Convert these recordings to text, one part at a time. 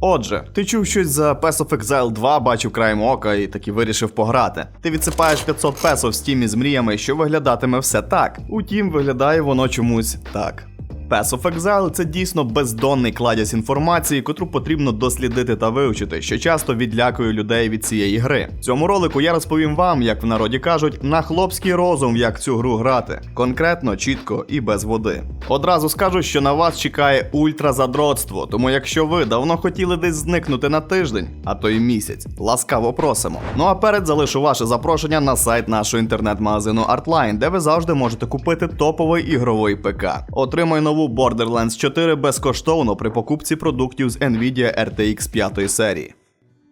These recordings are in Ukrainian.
Отже, ти чув щось за Pass of Exile 2, бачив краєм ока і таки вирішив пограти. Ти відсипаєш 500 песо в стімі з мріями, що виглядатиме все так. Утім, виглядає воно чомусь так. Pass of це дійсно бездонний кладязь інформації, котру потрібно дослідити та вивчити, що часто відлякує людей від цієї гри. В цьому ролику я розповім вам, як в народі кажуть, на хлопський розум, як цю гру грати, конкретно, чітко і без води. Одразу скажу, що на вас чекає ультразадротство, тому якщо ви давно хотіли десь зникнути на тиждень, а то й місяць, ласкаво просимо. Ну а перед залишу ваше запрошення на сайт нашого інтернет-магазину Artline, де ви завжди можете купити топовий ігровий ПК. Отримай нову Borderlands 4 безкоштовно при покупці продуктів з Nvidia RTX 5 серії.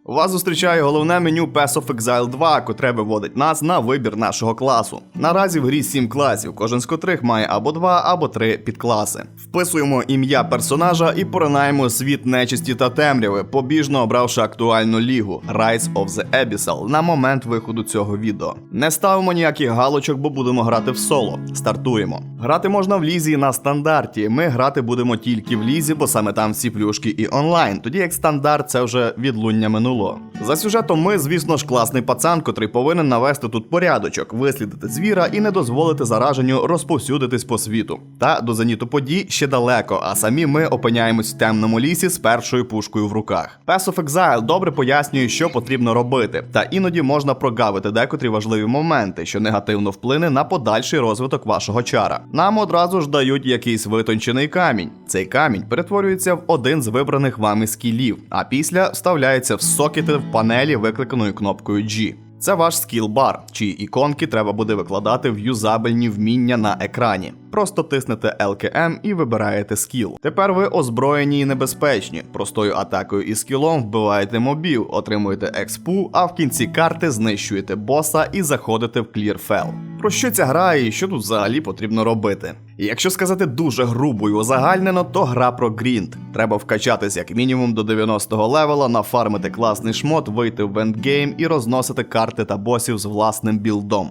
Вас зустрічає головне меню Pass of Exile 2, котре виводить нас на вибір нашого класу. Наразі в грі 7 класів, кожен з котрих має або 2, або 3 підкласи. Вписуємо ім'я персонажа і поринаємо світ нечисті та темряви, побіжно обравши актуальну лігу Rise of the Abyssal на момент виходу цього відео. Не ставимо ніяких галочок, бо будемо грати в соло. Стартуємо. Грати можна в лізі на стандарті. Ми грати будемо тільки в лізі, бо саме там всі плюшки і онлайн. Тоді як стандарт це вже відлуння минулого. За сюжетом ми, звісно ж, класний пацан, котрий повинен навести тут порядочок, вислідити звіра і не дозволити зараженню розповсюдитись по світу. Та до зеніту подій ще далеко, а самі ми опиняємось в темному лісі з першою пушкою в руках. Pass of Exile добре пояснює, що потрібно робити, та іноді можна прогавити декотрі важливі моменти, що негативно вплине на подальший розвиток вашого чара. Нам одразу ж дають якийсь витончений камінь. Цей камінь перетворюється в один з вибраних вами скілів, а після вставляється в сокети в панелі, викликаною кнопкою G. Це ваш скіл-бар, чиї іконки треба буде викладати в юзабельні вміння на екрані. Просто тиснете LKM і вибираєте скіл. Тепер ви озброєні і небезпечні. Простою атакою і скілом вбиваєте мобів, отримуєте експу, а в кінці карти знищуєте боса і заходите в клірфел. Про що ця гра і що тут взагалі потрібно робити? І якщо сказати дуже грубо і узагальнено, то гра про грінд. Треба вкачатись як мінімум до 90-го левела, нафармити класний шмот, вийти в ендгейм і розносити карти та босів з власним білдом.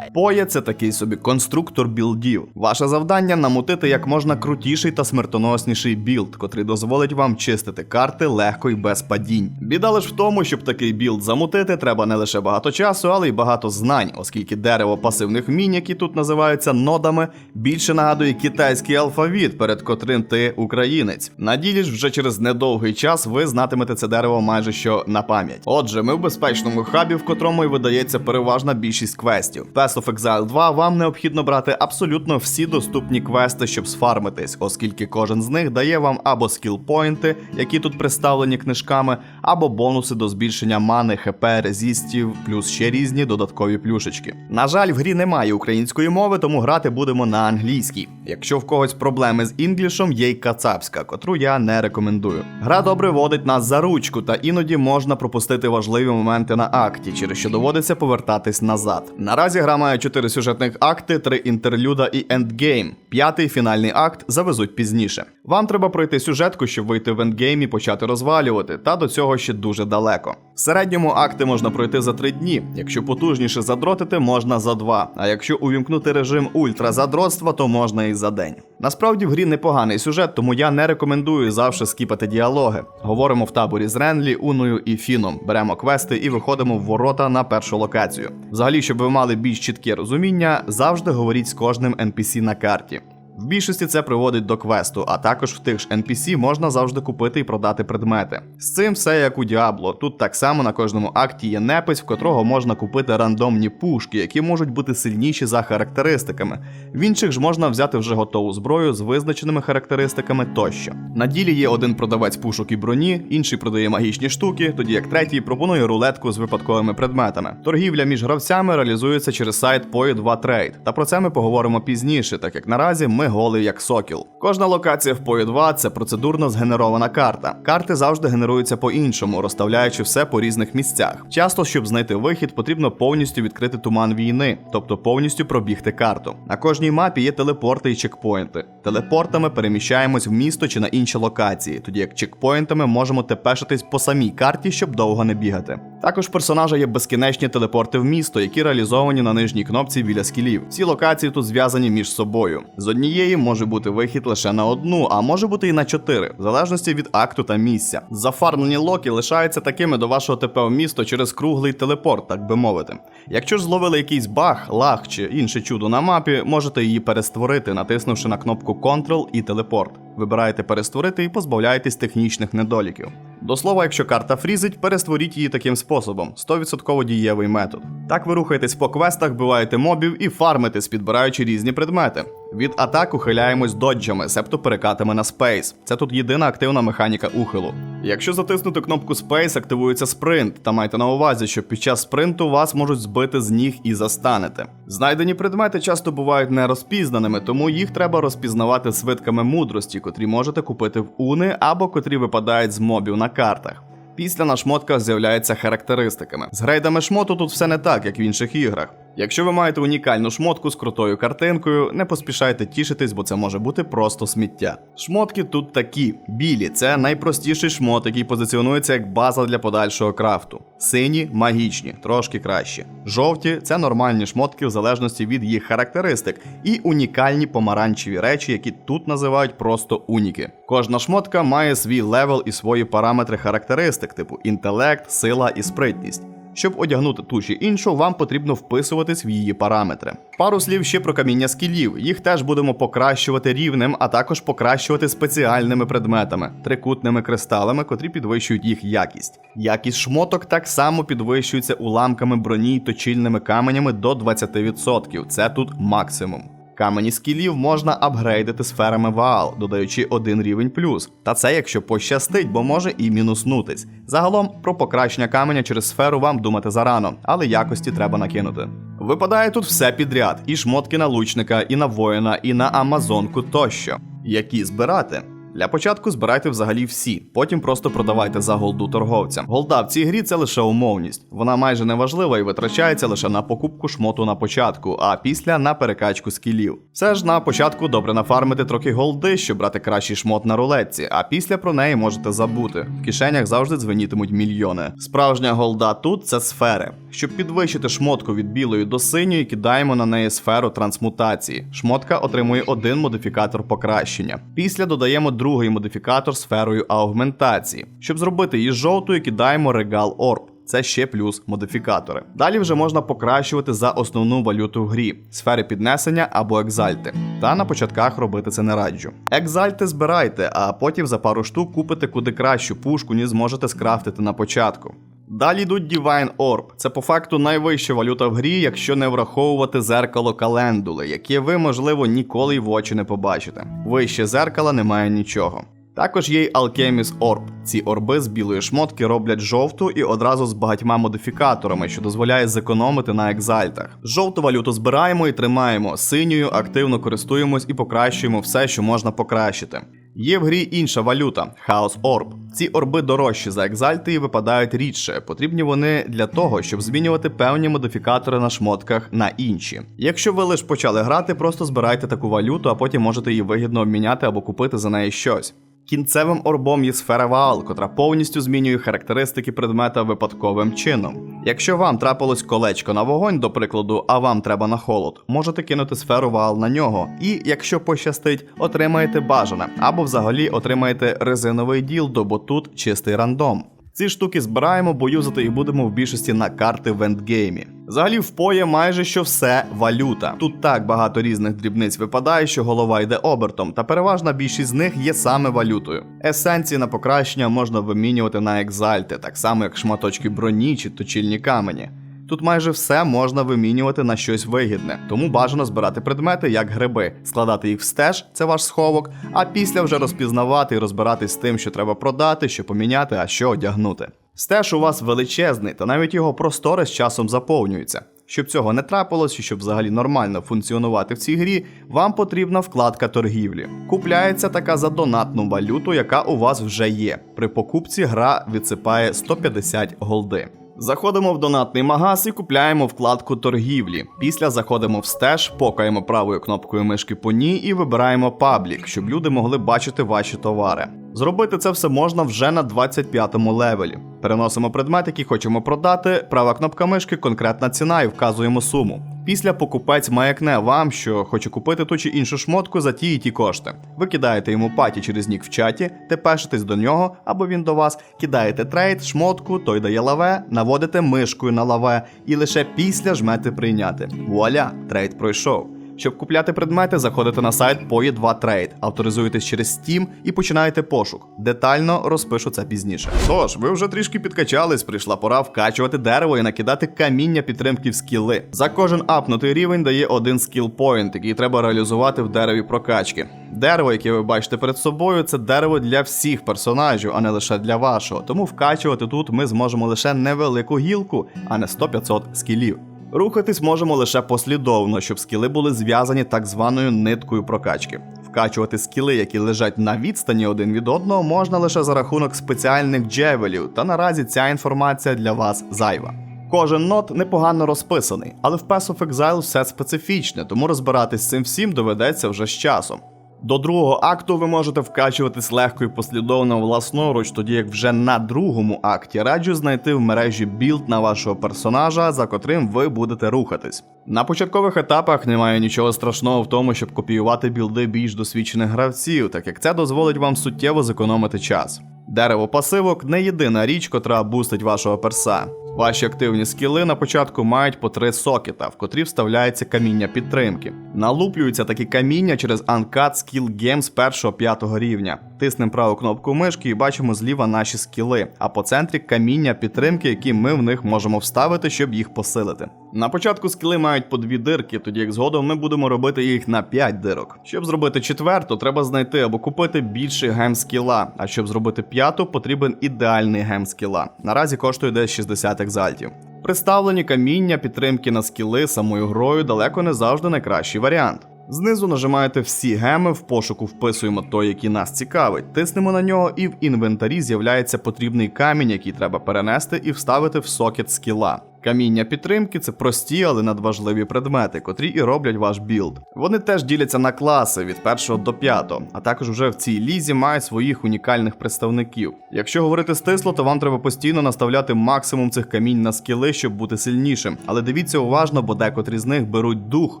Поє це такий собі конструктор білдів. Ваше завдання намутити як можна крутіший та смертоносніший білд, котрий дозволить вам чистити карти легко і без падінь. Біда лиш в тому, щоб такий білд замутити, треба не лише багато часу, але й багато знань, оскільки дерево пасивних вмінь, які тут називаються нодами, більше нагадує китайський алфавіт, перед котрим ти українець. На ділі ж вже через недовгий час ви знатимете це дерево майже що на пам'ять. Отже, ми в безпечному хабі, в котрому і видається переважна більшість квестів. Pass of Exile 2 вам необхідно брати абсолютно всі доступні квести, щоб сфармитись, оскільки кожен з них дає вам або скілпойнти, які тут представлені книжками, або бонуси до збільшення мани, хп, резістів, плюс ще різні додаткові плюшечки. На жаль, в грі немає української мови, тому грати будемо на англійській. Якщо в когось проблеми з інглішом, є й кацапська, котру я не рекомендую. Гра добре водить нас за ручку, та іноді можна пропустити важливі моменти на акті, через що доводиться повертатись назад. Наразі гра має 4 сюжетних акти, 3 інтерлюда і ендгейм. П'ятий фінальний акт завезуть пізніше. Вам треба пройти сюжетку, щоб вийти в ендгейм і почати розвалювати, та до цього ще дуже далеко. В середньому акти можна пройти за 3 дні. Якщо потужніше задротити, можна за 2. А якщо увімкнути режим ультразадротства, то можна і за день. Насправді в грі непоганий сюжет, тому я не рекомендую завжди скіпати діалоги. Говоримо в таборі з Ренлі, Уною і Фіном, беремо квести і виходимо в ворота на першу локацію. Взагалі, щоб ви мали більш чітке розуміння, завжди говоріть з кожним NPC на карті. В більшості це приводить до квесту, а також в тих ж NPC можна завжди купити і продати предмети. З цим все як у Діабло. Тут так само на кожному акті є непис, в котрого можна купити рандомні пушки, які можуть бути сильніші за характеристиками. В інших ж можна взяти вже готову зброю з визначеними характеристиками тощо. На ділі є один продавець пушок і броні, інший продає магічні штуки, тоді як третій пропонує рулетку з випадковими предметами. Торгівля між гравцями реалізується через сайт POE 2 Trade, та про це ми поговоримо пізніше, так як наразі ми голий як сокіл. Кожна локація в POE 2 це процедурно згенерована карта. Карти завжди генеруються по-іншому, розставляючи все по різних місцях. Часто, щоб знайти вихід, потрібно повністю відкрити туман війни, тобто повністю пробігти карту. На кожній мапі є телепорти і чекпоінти. Телепортами переміщаємось в місто чи на інші локації, тоді як чекпоінтами можемо тепешитись по самій карті, щоб довго не бігати. Також персонажа є безкінечні телепорти в місто, які реалізовані на нижній кнопці біля скілів. Всі локації тут зв'язані між собою. З однієї однієї може бути вихід лише на одну, а може бути і на чотири, в залежності від акту та місця. Зафармлені локи лишаються такими до вашого ТП в місто через круглий телепорт, так би мовити. Якщо ж зловили якийсь баг, лаг чи інше чудо на мапі, можете її перестворити, натиснувши на кнопку Ctrl і телепорт. Вибираєте перестворити і позбавляєтесь технічних недоліків. До слова, якщо карта фрізить, перестворіть її таким способом 100% дієвий метод. Так ви рухаєтесь по квестах, биваєте мобів і фармитесь, підбираючи різні предмети. Від атак ухиляємось доджами, себто перекатами на спейс. Це тут єдина активна механіка ухилу. Якщо затиснути кнопку Space, активується спринт, та майте на увазі, що під час спринту вас можуть збити з ніг і застанете. Знайдені предмети часто бувають нерозпізнаними, тому їх треба розпізнавати свитками мудрості, котрі можете купити в уни або котрі випадають з мобів на картах. Після на шмотках з'являються характеристиками. З грейдами шмоту тут все не так, як в інших іграх. Якщо ви маєте унікальну шмотку з крутою картинкою, не поспішайте тішитись, бо це може бути просто сміття. Шмотки тут такі: білі це найпростіший шмот, який позиціонується як база для подальшого крафту. Сині магічні, трошки кращі. Жовті це нормальні шмотки в залежності від їх характеристик, і унікальні помаранчеві речі, які тут називають просто уніки. Кожна шмотка має свій левел і свої параметри характеристик, типу інтелект, сила і спритність. Щоб одягнути ту чи іншу, вам потрібно вписуватись в її параметри. Пару слів ще про каміння скілів. Їх теж будемо покращувати рівнем, а також покращувати спеціальними предметами, трикутними кристалами, котрі підвищують їх якість. Якість шмоток так само підвищується уламками броні й точильними каменями до 20%. Це тут максимум. Камені скілів можна апгрейдити сферами Ваал, додаючи один рівень плюс. Та це якщо пощастить, бо може і мінуснутись. Загалом про покращення каменя через сферу вам думати зарано, але якості треба накинути. Випадає тут все підряд: і шмотки на лучника, і на воїна, і на амазонку тощо. Які збирати? Для початку збирайте взагалі всі, потім просто продавайте за голду торговцям. Голда в цій грі це лише умовність. Вона майже не важлива і витрачається лише на покупку шмоту на початку, а після на перекачку скілів. Все ж на початку добре нафармити трохи голди, щоб брати кращий шмот на рулетці, а після про неї можете забути. В кишенях завжди дзвенітимуть мільйони. Справжня голда тут це сфери. Щоб підвищити шмотку від білої до синьої, кидаємо на неї сферу трансмутації. Шмотка отримує один модифікатор покращення. Після додаємо другий модифікатор сферою аугментації. Щоб зробити її жовтою, кидаємо регал орб. Це ще плюс модифікатори. Далі вже можна покращувати за основну валюту в грі сфери піднесення або екзальти. Та на початках робити це не раджу. Екзальти збирайте, а потім за пару штук купите куди кращу пушку, ніж зможете скрафтити на початку. Далі йдуть Divine Orb. Це по факту найвища валюта в грі, якщо не враховувати зеркало календули, яке ви, можливо, ніколи й в очі не побачите. Вище зеркала немає нічого. Також є й Alchemist Orb. Ці орби з білої шмотки роблять жовту і одразу з багатьма модифікаторами, що дозволяє зекономити на екзальтах. Жовту валюту збираємо і тримаємо, синьою активно користуємось і покращуємо все, що можна покращити. Є в грі інша валюта Chaos Orb. Ці орби дорожчі за екзальти і випадають рідше. Потрібні вони для того, щоб змінювати певні модифікатори на шмотках на інші. Якщо ви лише почали грати, просто збирайте таку валюту, а потім можете її вигідно обміняти або купити за неї щось. Кінцевим орбом є сфера Ваал, котра повністю змінює характеристики предмета випадковим чином. Якщо вам трапилось колечко на вогонь, до прикладу, а вам треба на холод, можете кинути сферу Ваал на нього, і, якщо пощастить, отримаєте бажане, або взагалі отримаєте резиновий діл, бо тут чистий рандом. Ці штуки збираємо, бо юзати їх будемо в більшості на карти в ендгеймі. Взагалі в поє майже що все валюта. Тут так багато різних дрібниць випадає, що голова йде обертом, та переважна більшість з них є саме валютою. Есенції на покращення можна вимінювати на екзальти, так само як шматочки броні чи точильні камені. Тут майже все можна вимінювати на щось вигідне, тому бажано збирати предмети як гриби, складати їх в стеж, це ваш сховок, а після вже розпізнавати і розбиратись з тим, що треба продати, що поміняти, а що одягнути. Стеж у вас величезний, та навіть його простори з часом заповнюються. Щоб цього не трапилось і щоб взагалі нормально функціонувати в цій грі, вам потрібна вкладка торгівлі. Купляється така за донатну валюту, яка у вас вже є. При покупці гра відсипає 150 голди. Заходимо в донатний магаз і купляємо вкладку торгівлі. Після заходимо в стеж, покаємо правою кнопкою мишки по ній і вибираємо паблік, щоб люди могли бачити ваші товари. Зробити це все можна вже на 25-му левелі. Переносимо предмет, який хочемо продати, права кнопка мишки, конкретна ціна і вказуємо суму. Після покупець маякне вам, що хоче купити ту чи іншу шмотку за ті і ті кошти. Ви кидаєте йому паті через нік в чаті, тепешитесь до нього або він до вас, кидаєте трейд, шмотку, той дає лаве, наводите мишкою на лаве і лише після жмете прийняти. Вуаля, трейд пройшов. Щоб купляти предмети, заходите на сайт POE2 Trade, авторизуєтесь через Steam і починаєте пошук. Детально розпишу це пізніше. Тож, ви вже трішки підкачались, прийшла пора вкачувати дерево і накидати каміння підтримки в скіли. За кожен апнутий рівень дає один скіл поінт, який треба реалізувати в дереві прокачки. Дерево, яке ви бачите перед собою, це дерево для всіх персонажів, а не лише для вашого. Тому вкачувати тут ми зможемо лише невелику гілку, а не 100-500 скілів. Рухатись можемо лише послідовно, щоб скіли були зв'язані так званою ниткою прокачки. Вкачувати скіли, які лежать на відстані один від одного, можна лише за рахунок спеціальних джевелів, та наразі ця інформація для вас зайва. Кожен нот непогано розписаний, але в Pass of Exile все специфічне, тому розбиратись з цим всім доведеться вже з часом. До другого акту ви можете вкачуватись легко і послідовно власноруч, тоді як вже на другому акті раджу знайти в мережі білд на вашого персонажа, за котрим ви будете рухатись. На початкових етапах немає нічого страшного в тому, щоб копіювати білди більш досвідчених гравців, так як це дозволить вам суттєво зекономити час. Дерево пасивок не єдина річ, котра бустить вашого перса. Ваші активні скіли на початку мають по три сокета, в котрі вставляється каміння підтримки. Налуплюються такі каміння через Uncut Skill Games з 1-5 рівня. Тиснемо праву кнопку мишки і бачимо зліва наші скіли, а по центрі каміння підтримки, які ми в них можемо вставити, щоб їх посилити. На початку скіли мають по дві дирки, тоді як згодом ми будемо робити їх на 5 дирок. Щоб зробити четверту, треба знайти або купити більший гем скіла. А щоб зробити п'яту, потрібен ідеальний гем скіла. Наразі коштує десь 60 екзальтів. Представлені каміння підтримки на скіли самою грою далеко не завжди найкращий варіант. Знизу нажимаєте всі геми, в пошуку вписуємо той, який нас цікавить, тиснемо на нього, і в інвентарі з'являється потрібний камінь, який треба перенести і вставити в сокет скіла. Каміння підтримки це прості, але надважливі предмети, котрі і роблять ваш білд. Вони теж діляться на класи від 1 до 5, а також вже в цій лізі мають своїх унікальних представників. Якщо говорити стисло, то вам треба постійно наставляти максимум цих камінь на скіли, щоб бути сильнішим. Але дивіться уважно, бо декотрі з них беруть дух,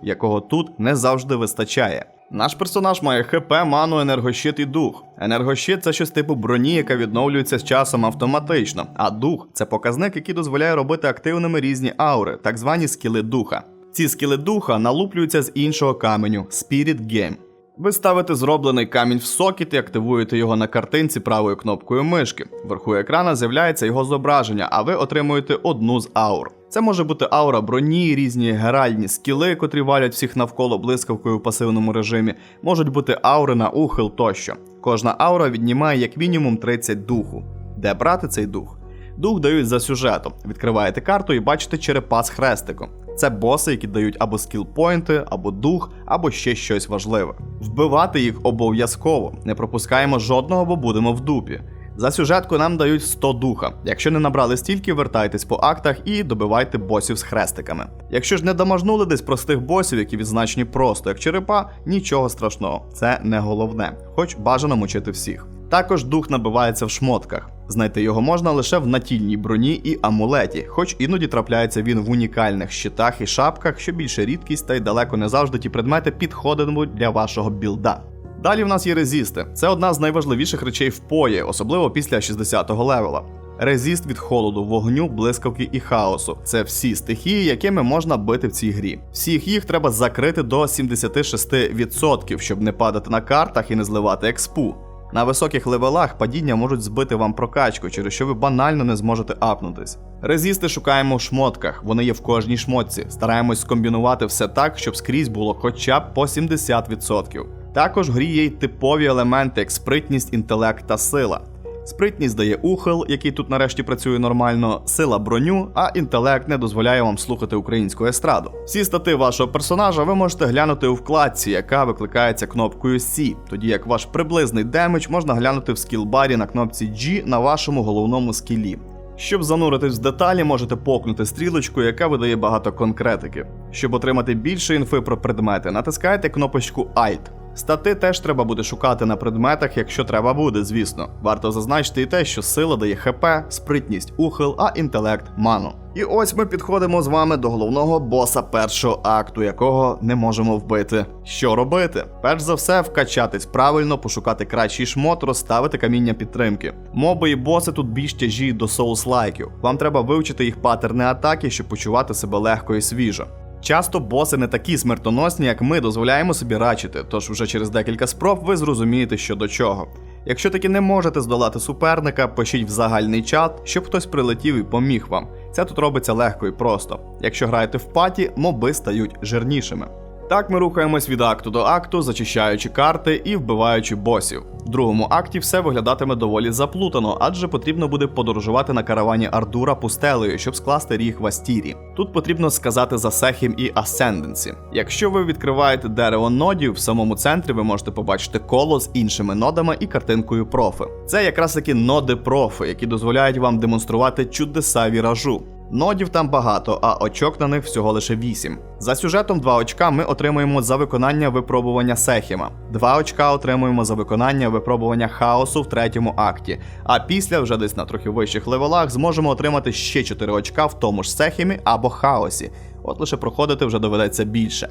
якого тут не завжди вистачає. Наш персонаж має ХП, ману, енергощит і дух. Енергощит це щось типу броні, яка відновлюється з часом автоматично, а дух це показник, який дозволяє робити активними різні аури, так звані скіли духа. Ці скіли духа налуплюються з іншого каменю Spirit Game. Ви ставите зроблений камінь в сокіт і активуєте його на картинці правою кнопкою мишки. Вверху екрана з'являється його зображення, а ви отримуєте одну з аур. Це може бути аура броні, різні геральні скіли, котрі валять всіх навколо блискавкою в пасивному режимі, можуть бути аури на ухил тощо. Кожна аура віднімає як мінімум 30 духу. Де брати цей дух? Дух дають за сюжетом. Відкриваєте карту і бачите черепа з хрестиком. Це боси, які дають або скіл-поінти, або дух, або ще щось важливе. Вбивати їх обов'язково. Не пропускаємо жодного, бо будемо в дупі. За сюжетку нам дають 100 духа. Якщо не набрали стільки, вертайтесь по актах і добивайте босів з хрестиками. Якщо ж не дамажнули десь простих босів, які відзначені просто як черепа, нічого страшного, це не головне, хоч бажано мучити всіх. Також дух набивається в шмотках. Знайти його можна лише в натільній броні і амулеті, хоч іноді трапляється він в унікальних щитах і шапках, що більше рідкість, та й далеко не завжди ті предмети підходитимуть для вашого білда. Далі в нас є резісти. Це одна з найважливіших речей в пої, особливо після 60-го левела. Резіст від холоду, вогню, блискавки і хаосу. Це всі стихії, якими можна бити в цій грі. Всіх їх треба закрити до 76%, щоб не падати на картах і не зливати експу. На високих левелах падіння можуть збити вам прокачку, через що ви банально не зможете апнутись. Резісти шукаємо в шмотках, вони є в кожній шмотці. Стараємось скомбінувати все так, щоб скрізь було хоча б по 70%. Також грі є й типові елементи, як спритність, інтелект та сила. Спритність дає ухил, який тут нарешті працює нормально, сила броню, а інтелект не дозволяє вам слухати українську естраду. Всі стати вашого персонажа ви можете глянути у вкладці, яка викликається кнопкою C, тоді як ваш приблизний демедж можна глянути в скілбарі на кнопці G на вашому головному скілі. Щоб зануритись в деталі, можете покнути стрілочку, яка видає багато конкретики. Щоб отримати більше інфи про предмети, натискайте кнопочку Alt. Стати теж треба буде шукати на предметах, якщо треба буде, звісно. Варто зазначити і те, що сила дає ХП, спритність ухил, а інтелект ману. І ось ми підходимо з вами до головного боса першого акту, якого не можемо вбити. Що робити? Перш за все, вкачатись правильно, пошукати кращий шмот, розставити каміння підтримки. Моби і боси тут більш тяжі до соус-лайків. Вам треба вивчити їх паттерни атаки, щоб почувати себе легко і свіжо. Часто боси не такі смертоносні, як ми дозволяємо собі рачити, тож вже через декілька спроб ви зрозумієте, що до чого. Якщо таки не можете здолати суперника, пишіть в загальний чат, щоб хтось прилетів і поміг вам. Це тут робиться легко і просто. Якщо граєте в паті, моби стають жирнішими. Так ми рухаємось від акту до акту, зачищаючи карти і вбиваючи босів. В другому акті все виглядатиме доволі заплутано, адже потрібно буде подорожувати на каравані Ардура пустелею, щоб скласти ріг в Астірі. Тут потрібно сказати за Сехім і Асценденсі. Якщо ви відкриваєте дерево нодів, в самому центрі ви можете побачити коло з іншими нодами і картинкою профи. Це якраз таки ноди профи, які дозволяють вам демонструвати чудеса віражу. Нодів там багато, а очок на них всього лише 8. За сюжетом 2 очка ми отримуємо за виконання випробування Сехіма. 2 очка отримуємо за виконання випробування хаосу в третьому акті. А після, вже десь на трохи вищих левелах, зможемо отримати ще 4 очка в тому ж Сехімі або хаосі. От лише проходити вже доведеться більше.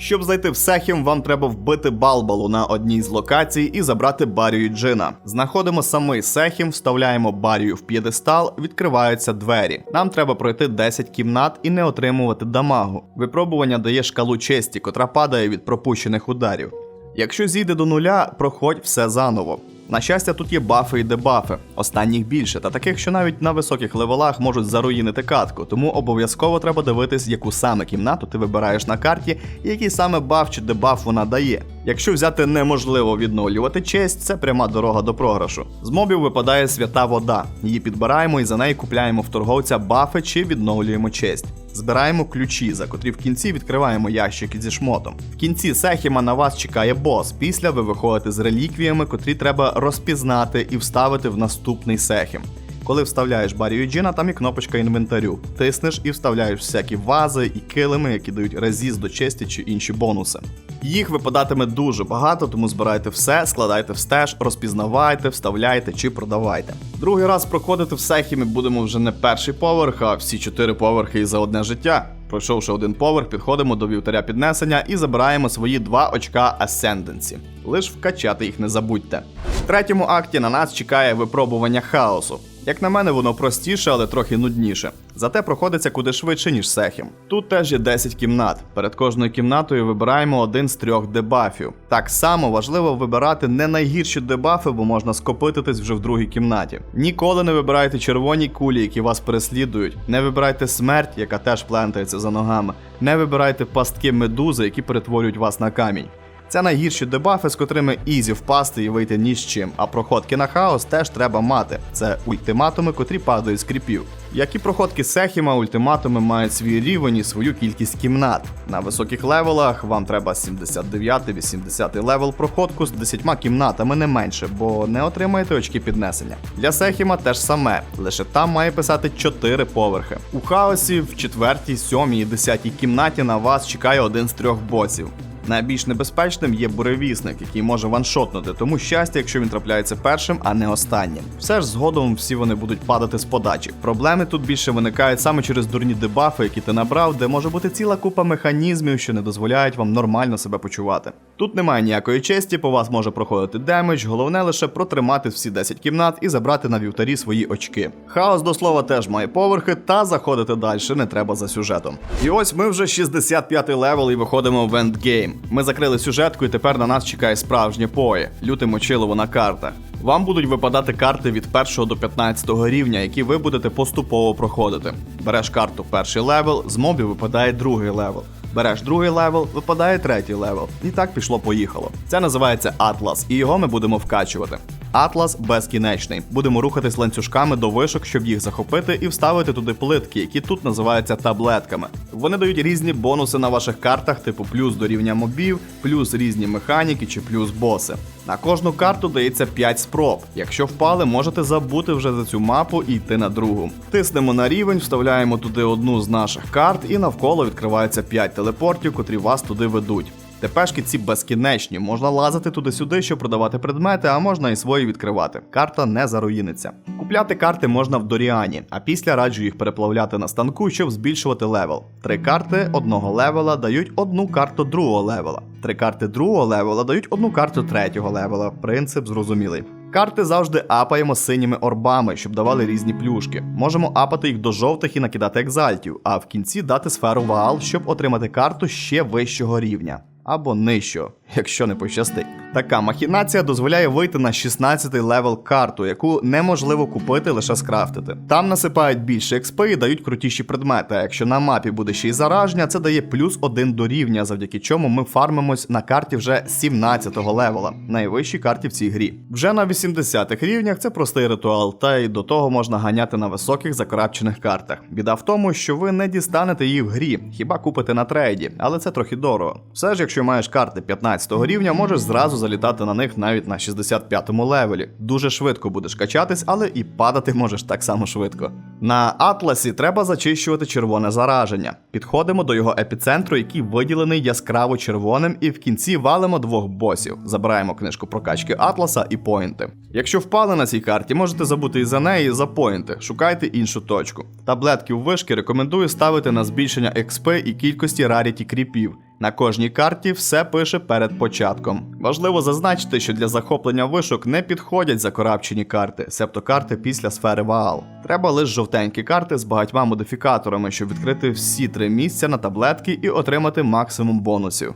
Щоб зайти в Сехім, вам треба вбити Балбалу на одній з локацій і забрати Барію Джина. Знаходимо самий Сехім, вставляємо Барію в п'єдестал, відкриваються двері. Нам треба пройти 10 кімнат і не отримувати дамагу. Випробування дає шкалу честі, котра падає від пропущених ударів. Якщо зійде до нуля, проходь все заново. На щастя, тут є бафи і дебафи, останніх більше, та таких, що навіть на високих левелах можуть заруїнити катку, тому обов'язково треба дивитись, яку саме кімнату ти вибираєш на карті і який саме баф чи дебаф вона дає. Якщо взяти неможливо відновлювати честь, це пряма дорога до програшу. З мобів випадає свята вода. Її підбираємо і за неї купляємо в торговця бафи чи відновлюємо честь. Збираємо ключі, за котрі в кінці відкриваємо ящики зі шмотом. В кінці Сехіма на вас чекає бос. Після ви виходите з реліквіями, котрі треба розпізнати і вставити в наступний Сехім. Коли вставляєш барію джина, там є кнопочка інвентарю. Тиснеш і вставляєш всякі вази і килими, які дають разіз до честі чи інші бонуси. Їх випадатиме дуже багато, тому збирайте все, складайте в стеж, розпізнавайте, вставляйте чи продавайте. Другий раз проходити в Сехімі будемо вже не перший поверх, а всі чотири поверхи і за одне життя. Пройшовши один поверх, підходимо до вівтаря піднесення і забираємо свої два очка Ascendancy. Лиш вкачати їх не забудьте. В третьому акті на нас чекає випробування хаосу. Як на мене, воно простіше, але трохи нудніше. Зате проходиться куди швидше, ніж Сехім. Тут теж є 10 кімнат. Перед кожною кімнатою вибираємо один з трьох дебафів. Так само важливо вибирати не найгірші дебафи, бо можна скопититись вже в другій кімнаті. Ніколи не вибирайте червоні кулі, які вас переслідують. Не вибирайте смерть, яка теж плентається за ногами. Не вибирайте пастки медузи, які перетворюють вас на камінь. Це найгірші дебафи, з котрими ізі впасти і вийти ні з чим. А проходки на хаос теж треба мати. Це ультиматуми, котрі падають з кріпів. Як і проходки Сехіма, ультиматуми мають свій рівень і свою кількість кімнат. На високих левелах вам треба 79-80 левел проходку з 10 кімнатами не менше, бо не отримаєте очки піднесення. Для Сехіма теж саме, лише там має писати 4 поверхи. У хаосі в 4, 7 і 10 кімнаті на вас чекає один з трьох босів. Найбільш небезпечним є буревісник, який може ваншотнути, тому щастя, якщо він трапляється першим, а не останнім. Все ж згодом всі вони будуть падати з подачі. Проблеми тут більше виникають саме через дурні дебафи, які ти набрав, де може бути ціла купа механізмів, що не дозволяють вам нормально себе почувати. Тут немає ніякої честі, по вас може проходити демедж, головне лише протримати всі 10 кімнат і забрати на вівтарі свої очки. Хаос до слова теж має поверхи, та заходити далі не треба за сюжетом. І ось ми вже 65 левел і виходимо в ендгейм. Ми закрили сюжетку, і тепер на нас чекає справжнє пое, люте на картах. Вам будуть випадати карти від 1 до 15 рівня, які ви будете поступово проходити. Береш карту перший левел, з мобі випадає другий левел. Береш другий левел, випадає третій левел. І так пішло-поїхало. Це називається Атлас, і його ми будемо вкачувати. Атлас безкінечний. Будемо рухатись ланцюжками до вишок, щоб їх захопити і вставити туди плитки, які тут називаються таблетками. Вони дають різні бонуси на ваших картах, типу плюс до рівня мобів, плюс різні механіки чи плюс боси. На кожну карту дається 5 спроб. Якщо впали, можете забути вже за цю мапу і йти на другу. Тиснемо на рівень, вставляємо туди одну з наших карт, і навколо відкривається 5 телепортів, котрі вас туди ведуть. ТПшки ці безкінечні, можна лазити туди-сюди, щоб продавати предмети, а можна і свої відкривати. Карта не заруїниться. Купляти карти можна в Доріані, а після раджу їх переплавляти на станку, щоб збільшувати левел. Три карти одного левела дають одну карту другого левела. Три карти другого левела дають одну карту третього левела. Принцип зрозумілий. Карти завжди апаємо синіми орбами, щоб давали різні плюшки. Можемо апати їх до жовтих і накидати екзальтів, а в кінці дати сферу ваал, щоб отримати карту ще вищого рівня. Або нижчого, якщо не пощастить. Така махінація дозволяє вийти на 16-й левел карту, яку неможливо купити лише скрафтити. Там насипають більше експи і дають крутіші предмети. А якщо на мапі буде ще й зараження, це дає плюс один до рівня, завдяки чому ми фармимось на карті вже 17-го левела, найвищій карті в цій грі. Вже на 80-х рівнях це простий ритуал, та й до того можна ганяти на високих закрапчених картах. Біда в тому, що ви не дістанете її в грі, хіба купите на трейді, але це трохи дорого. Все ж, якщо маєш карти 15-го рівня, можеш зразу залітати на них навіть на 65-му левелі. Дуже швидко будеш качатись, але і падати можеш так само швидко. На Атласі треба зачищувати червоне зараження. Підходимо до його епіцентру, який виділений яскраво червоним, і в кінці валимо двох босів. Забираємо книжку прокачки Атласа і поінти. Якщо впали на цій карті, можете забути і за неї, і за поінти. Шукайте іншу точку. Таблетки у вишки рекомендую ставити на збільшення експи і кількості раріті кріпів. На кожній карті все пише перед початком. Важливо зазначити, що для захоплення вишок не підходять закорабчені карти, себто карти після сфери Ваал. Треба лише жовтенькі карти з багатьма модифікаторами, щоб відкрити всі три місця на таблетки і отримати максимум бонусів.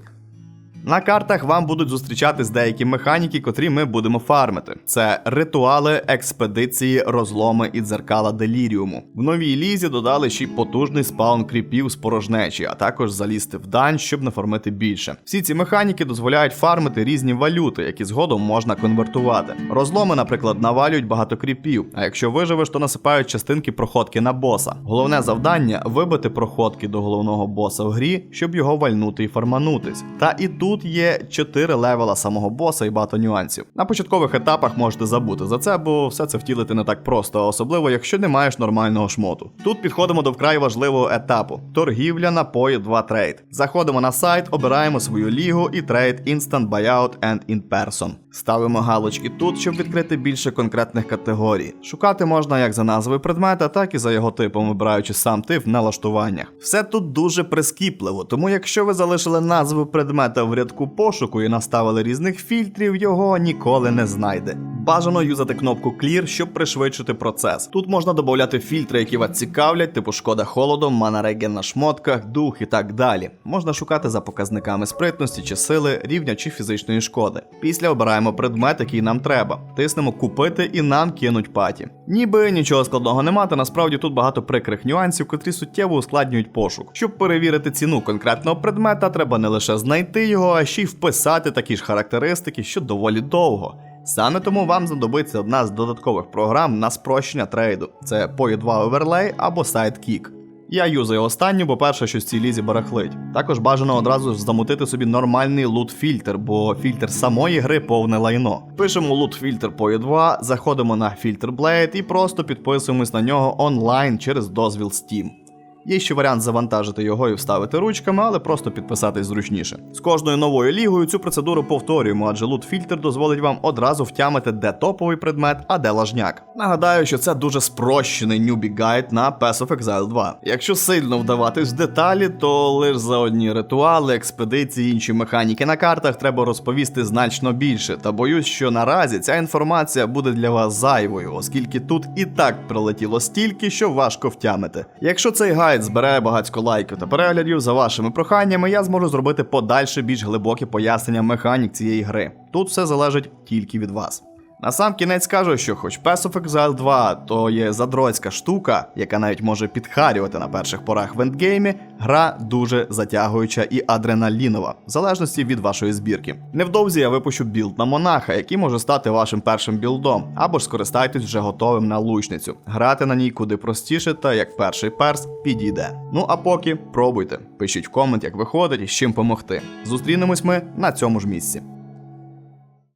На картах вам будуть зустрічатись деякі механіки, котрі ми будемо фармити. Це ритуали, експедиції, розломи і дзеркала деліріуму. В новій лізі додали ще й потужний спаун кріпів з порожнечі, а також залізти в дань, щоб нафармити більше. Всі ці механіки дозволяють фармити різні валюти, які згодом можна конвертувати. Розломи, наприклад, навалюють багато кріпів, а якщо виживеш, то насипають частинки проходки на боса. Головне завдання вибити проходки до головного боса в грі, щоб його вальнути і фарманутись. Та і тут є 4 левела самого боса і багато нюансів. На початкових етапах можете забути за це, бо все це втілити не так просто, особливо якщо не маєш нормального шмоту. Тут підходимо до вкрай важливого етапу: торгівля напої 2 трейд. Заходимо на сайт, обираємо свою лігу і трейд Instant Buyout and In Person. Ставимо галочки тут, щоб відкрити більше конкретних категорій. Шукати можна як за назвою предмета, так і за його типом, вибираючи сам тип в налаштуваннях. Все тут дуже прискіпливо, тому якщо ви залишили назву предмета в рядку пошуку і наставили різних фільтрів, його ніколи не знайде. Бажано юзати кнопку Clear, щоб пришвидшити процес. Тут можна додати фільтри, які вас цікавлять, типу шкода холодом, мана реген на шмотках, дух і так далі. Можна шукати за показниками спритності чи сили, рівня чи фізичної шкоди. Після обираємо предмет, який нам треба. Тиснемо купити і нам кинуть паті. Ніби нічого складного нема, та насправді тут багато прикрих нюансів, котрі суттєво ускладнюють пошук. Щоб перевірити ціну конкретного предмета, треба не лише знайти його, а ще й вписати такі ж характеристики, що доволі довго. Саме тому вам знадобиться одна з додаткових програм на спрощення трейду: це POE 2 Overlay або Sidekick. Я юзаю останню, бо перше, що з цій лізі барахлить. Також бажано одразу замутити собі нормальний лут-фільтр, бо фільтр самої гри повне лайно. Пишемо лут-фільтр POE 2, заходимо на фільтр Blade і просто підписуємось на нього онлайн через дозвіл Steam. Є ще варіант завантажити його і вставити ручками, але просто підписатись зручніше. З кожною новою лігою цю процедуру повторюємо, адже лут-фільтр дозволить вам одразу втямити, де топовий предмет, а де лажняк. Нагадаю, що це дуже спрощений нюбі гайд на Pass of Exile 2. Якщо сильно вдаватись в деталі, то лише за одні ритуали, експедиції, інші механіки на картах треба розповісти значно більше. Та боюсь, що наразі ця інформація буде для вас зайвою, оскільки тут і так прилетіло стільки, що важко втямити. Якщо цей гайд збирає багатько лайків та переглядів, за вашими проханнями я зможу зробити подальше більш глибоке пояснення механік цієї гри. Тут все залежить тільки від вас. На сам кінець скажу, що хоч Pass of Exile 2 то є задроцька штука, яка навіть може підхарювати на перших порах в ендгеймі, гра дуже затягуюча і адреналінова, в залежності від вашої збірки. Невдовзі я випущу білд на монаха, який може стати вашим першим білдом, або ж скористайтесь вже готовим на лучницю. Грати на ній куди простіше, та як перший перс підійде. Ну а поки пробуйте, пишіть в комент, як виходить і з чим помогти. Зустрінемось ми на цьому ж місці.